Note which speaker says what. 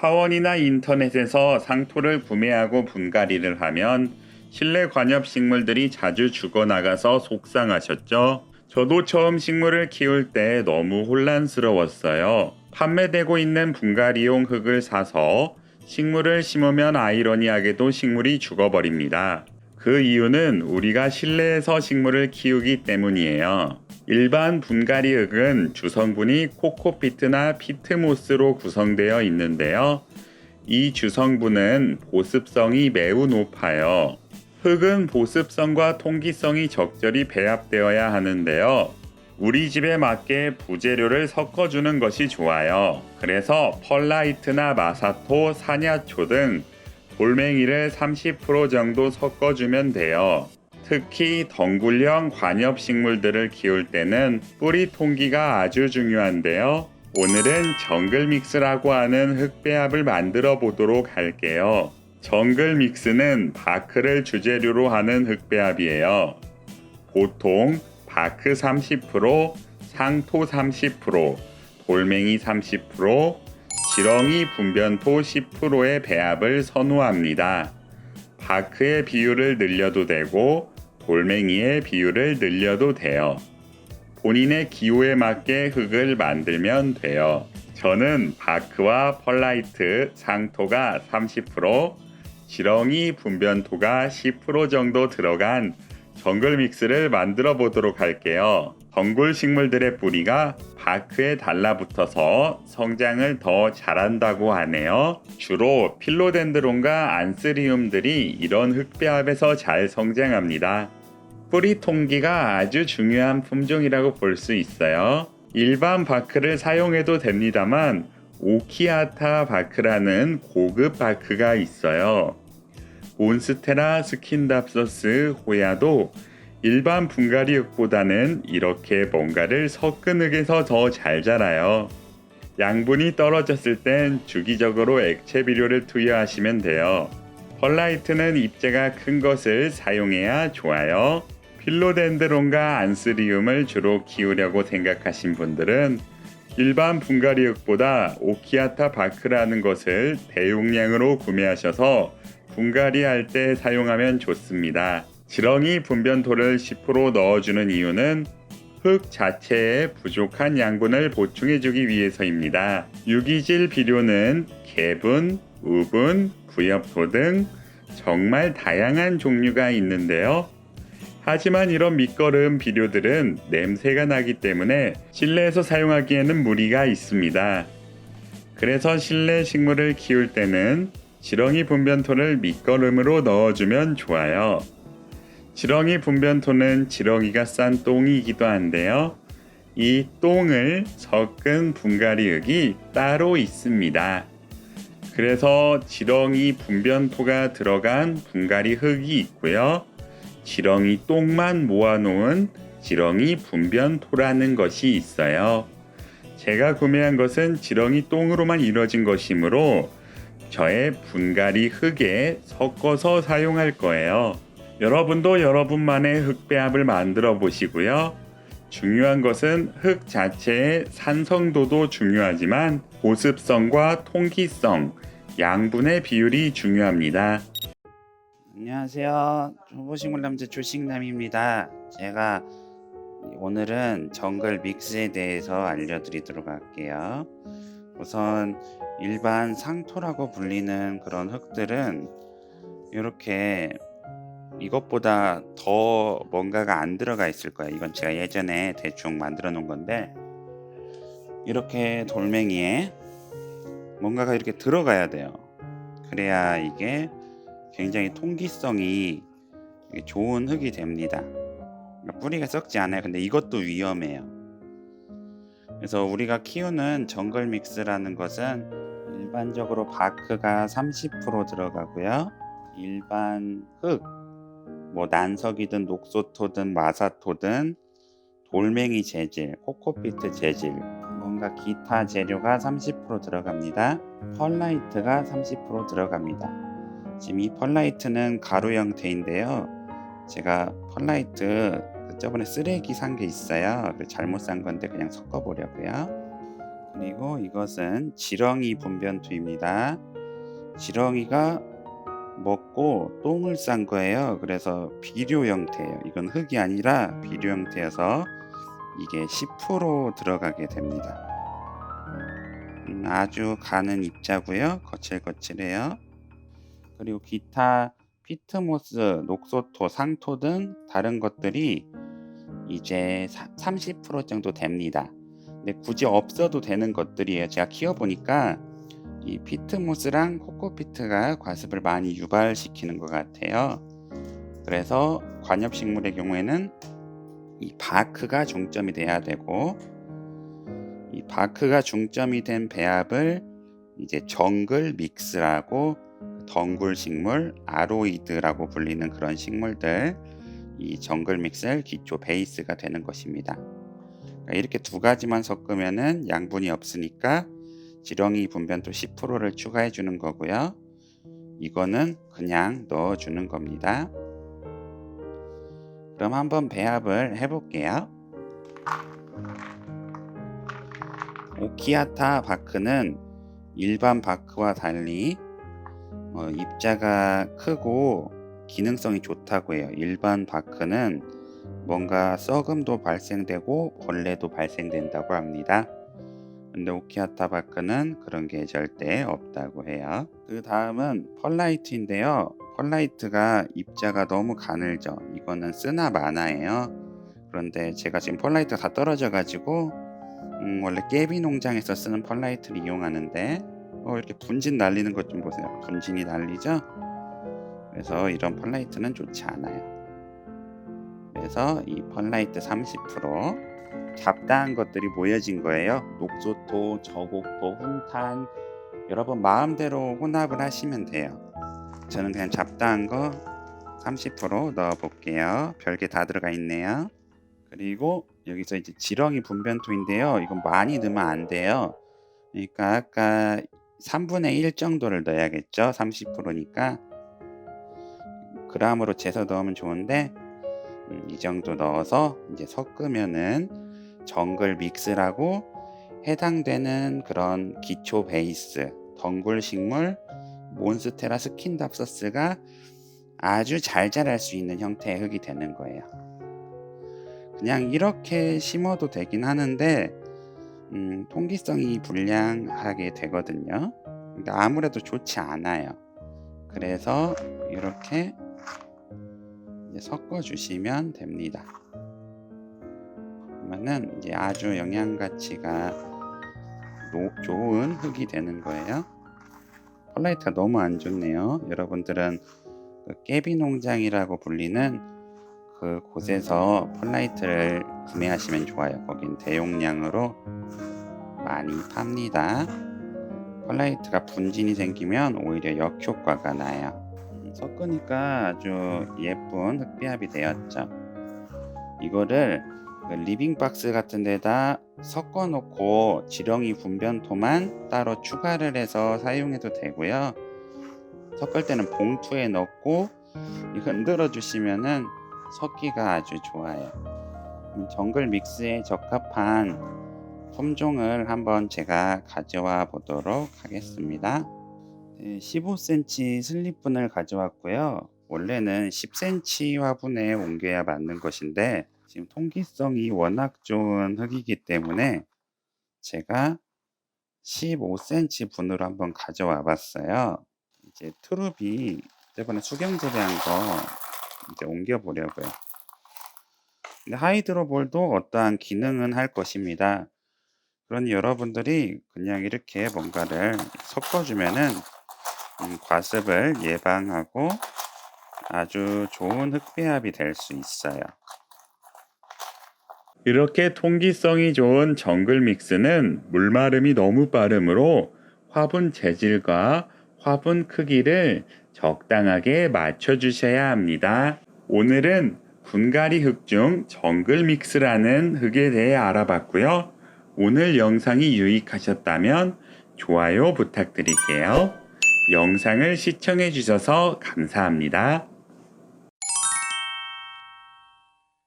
Speaker 1: 화원이나 인터넷에서 상토를 구매하고 분갈이를 하면 실내 관엽 식물들이 자주 죽어나가서 속상하셨죠? 저도 처음 식물을 키울 때 너무 혼란스러웠어요. 판매되고 있는 분갈이용 흙을 사서 식물을 심으면 아이러니하게도 식물이 죽어버립니다. 그 이유는 우리가 실내에서 식물을 키우기 때문이에요. 일반 분갈이 흙은 주성분이 코코피트나 피트모스로 구성되어 있는데요. 이 주성분은 보습성이 매우 높아요. 흙은 보습성과 통기성이 적절히 배합되어야 하는데요. 우리 집에 맞게 부재료를 섞어주는 것이 좋아요. 그래서 펄라이트나 마사토, 사냐초 등 돌멩이를 30% 정도 섞어주면 돼요. 특히 덩굴형 관엽 식물들을 키울 때는 뿌리 통기가 아주 중요한데요. 오늘은 정글 믹스라고 하는 흙배합을 만들어 보도록 할게요. 정글 믹스는 바크를 주재료로 하는 흙배합이에요. 보통 바크 30%, 상토 30%, 돌멩이 30%, 지렁이 분변토 10%의 배합을 선호합니다. 바크의 비율을 늘려도 되고 돌멩이의 비율을 늘려도 돼요. 본인의 기호에 맞게 흙을 만들면 돼요. 저는 바크와 펄라이트, 상토가 30%, 지렁이 분변토가 10% 정도 들어간 정글 믹스를 만들어 보도록 할게요. 덩굴 식물들의 뿌리가 바크에 달라붙어서 성장을 더 잘한다고 하네요. 주로 필로덴드론과 안스리움들이 이런 흙배합에서 잘 성장합니다. 뿌리 통기가 아주 중요한 품종이라고 볼 수 있어요. 일반 바크를 사용해도 됩니다만 오키아타 바크라는 고급 바크가 있어요. 몬스테라 스킨답서스 호야도 일반 분갈이 흙보다는 이렇게 뭔가를 섞은 흙에서 더 잘 자라요. 양분이 떨어졌을 땐 주기적으로 액체 비료를 투여하시면 돼요. 펄라이트는 잎재가 큰 것을 사용해야 좋아요. 필로덴드론과 안스리움을 주로 키우려고 생각하신 분들은 일반 분갈이 흙보다 오키아타 바크라는 것을 대용량으로 구매하셔서 분갈이 할 때 사용하면 좋습니다. 지렁이 분변토를 10% 넣어주는 이유는 흙 자체에 부족한 양분을 보충해주기 위해서입니다. 유기질 비료는 개분, 우분, 부엽토 등 정말 다양한 종류가 있는데요. 하지만 이런 밑거름 비료들은 냄새가 나기 때문에 실내에서 사용하기에는 무리가 있습니다. 그래서 실내 식물을 키울 때는 지렁이 분변토를 밑거름으로 넣어주면 좋아요. 지렁이 분변토는 지렁이가 싼 똥이기도 한데요. 이 똥을 섞은 분갈이흙이 따로 있습니다. 그래서 지렁이 분변토가 들어간 분갈이 흙이 있고요. 지렁이 똥만 모아놓은 지렁이 분변토라는 것이 있어요. 제가 구매한 것은 지렁이 똥으로만 이루어진 것이므로 저의 분갈이 흙에 섞어서 사용할 거예요. 여러분도 여러분만의 흙배합을 만들어 보시고요. 중요한 것은 흙 자체의 산성도도 중요하지만 보습성과 통기성, 양분의 비율이 중요합니다.
Speaker 2: 안녕하세요. 초보식물 남자 조식남입니다. 제가 오늘은 정글 믹스에 대해서 알려드리도록 할게요. 우선 일반 상토라고 불리는 그런 흙들은 이렇게 이것보다 더 뭔가가 안 들어가 있을 거예요. 이건 제가 예전에 대충 만들어 놓은 건데 이렇게 돌멩이에 뭔가가 이렇게 들어가야 돼요. 그래야 이게 굉장히 통기성이 좋은 흙이 됩니다. 그러니까 뿌리가 썩지 않아요. 근데 이것도 위험해요. 그래서 우리가 키우는 정글 믹스라는 것은 일반적으로 바크가 30% 들어가고요. 일반 흙, 뭐 난석이든 녹소토든 마사토든 돌멩이 재질, 코코피트 재질, 뭔가 기타 재료가 30% 들어갑니다. 펄라이트가 30% 들어갑니다. 지금 이 펄라이트는 가루 형태인데요. 제가 펄라이트 그 저번에 쓰레기 산 게 있어요. 잘못 산 건데 그냥 섞어 보려고요. 그리고 이것은 지렁이 분변투입니다. 지렁이가 먹고 똥을 싼 거예요. 그래서 비료 형태예요. 이건 흙이 아니라 비료 형태여서 이게 10% 들어가게 됩니다. 음, 아주 가는 입자고요. 거칠거칠해요. 그리고 기타 피트모스, 녹소토, 상토 등 다른 것들이 이제 30% 정도 됩니다. 근데 굳이 없어도 되는 것들이에요. 제가 키워보니까 이 피트모스랑 코코피트가 과습을 많이 유발시키는 것 같아요. 그래서 관엽식물의 경우에는 이 바크가 중점이 돼야 되고 이 바크가 중점이 된 배합을 이제 정글 믹스라고 덩굴 식물, 아로이드라고 불리는 그런 식물들 이 정글 믹스의 기초 베이스가 되는 것입니다. 이렇게 두 가지만 섞으면은 양분이 없으니까 지렁이 분변도 10%를 추가해 주는 거고요. 이거는 그냥 넣어 주는 겁니다. 그럼 한번 배합을 해 볼게요. 오키아타 바크는 일반 바크와 달리 어, 입자가 크고 기능성이 좋다고 해요. 일반 바크는 뭔가 썩음도 발생되고 벌레도 발생된다고 합니다. 근데 오키아타 바크는 그런 게 절대 없다고 해요. 그 다음은 펄라이트인데요. 펄라이트가 입자가 너무 가늘죠. 이거는 쓰나 마나예요. 그런데 제가 지금 펄라이트가 다 떨어져 가지고 음, 원래 깨비 농장에서 쓰는 펄라이트를 이용하는데 어, 이렇게 분진 날리는 것 좀 보세요. 분진이 날리죠? 그래서 이런 펄라이트는 좋지 않아요. 그래서 이 펄라이트 30% 잡다한 것들이 모여진 거예요. 녹소토, 저곡토, 훈탄 여러분 마음대로 혼합을 하시면 돼요. 저는 그냥 잡다한 거 30% 넣어 볼게요. 별게 다 들어가 있네요. 그리고 여기서 이제 지렁이 분변토인데요. 이건 많이 넣으면 안 돼요. 그러니까 아까 3분의 1 정도를 넣어야겠죠. 30%니까 그람으로 재서 넣으면 좋은데 음, 이 정도 넣어서 이제 섞으면은 정글 믹스라고 해당되는 그런 기초 베이스 덩굴 식물 몬스테라 스킨답서스가 아주 잘 자랄 수 있는 형태의 흙이 되는 거예요. 그냥 이렇게 심어도 되긴 하는데 음, 통기성이 불량하게 되거든요. 근데 아무래도 좋지 않아요. 그래서 이렇게 섞어 주시면 됩니다. 그러면은 이제 아주 영양 가치가 노- 좋은 흙이 되는 거예요. 펄라이트가 너무 안 좋네요. 여러분들은 그 깨비 농장이라고 불리는 그 곳에서 펄라이트를 구매하시면 좋아요. 거긴 대용량으로 많이 팝니다. 펄라이트가 분진이 생기면 오히려 역효과가 나요. 음, 섞으니까 아주 예쁜 흑비합이 되었죠. 이거를 그 리빙박스 같은 데다 섞어 놓고 지렁이 분변토만 따로 추가를 해서 사용해도 되고요. 섞을 때는 봉투에 넣고 이 흔들어 주시면은 섞기가 아주 좋아요. 음, 정글 믹스에 적합한 품종을 한번 제가 가져와 보도록 하겠습니다. 네, 15cm 슬립분을 가져왔고요. 원래는 10cm 화분에 옮겨야 맞는 것인데 지금 통기성이 워낙 좋은 흙이기 때문에 제가 15cm 분으로 한번 가져와 봤어요. 이제 트룹이 저번에 수경 재배한 거 이제 옮겨 보려고요. 하이드로볼도 어떠한 기능은 할 것입니다. 그러니 여러분들이 그냥 이렇게 뭔가를 섞어주면은 음, 과습을 예방하고 아주 좋은 흙배합이 될 수 있어요.
Speaker 1: 이렇게 통기성이 좋은 정글 믹스는 물마름이 너무 빠르므로 화분 재질과 화분 크기를 적당하게 맞춰주셔야 합니다. 오늘은 분갈이 흙 중 정글 믹스라는 흙에 대해 알아봤고요. 오늘 영상이 유익하셨다면 좋아요 부탁드릴게요. 영상을 시청해 주셔서 감사합니다.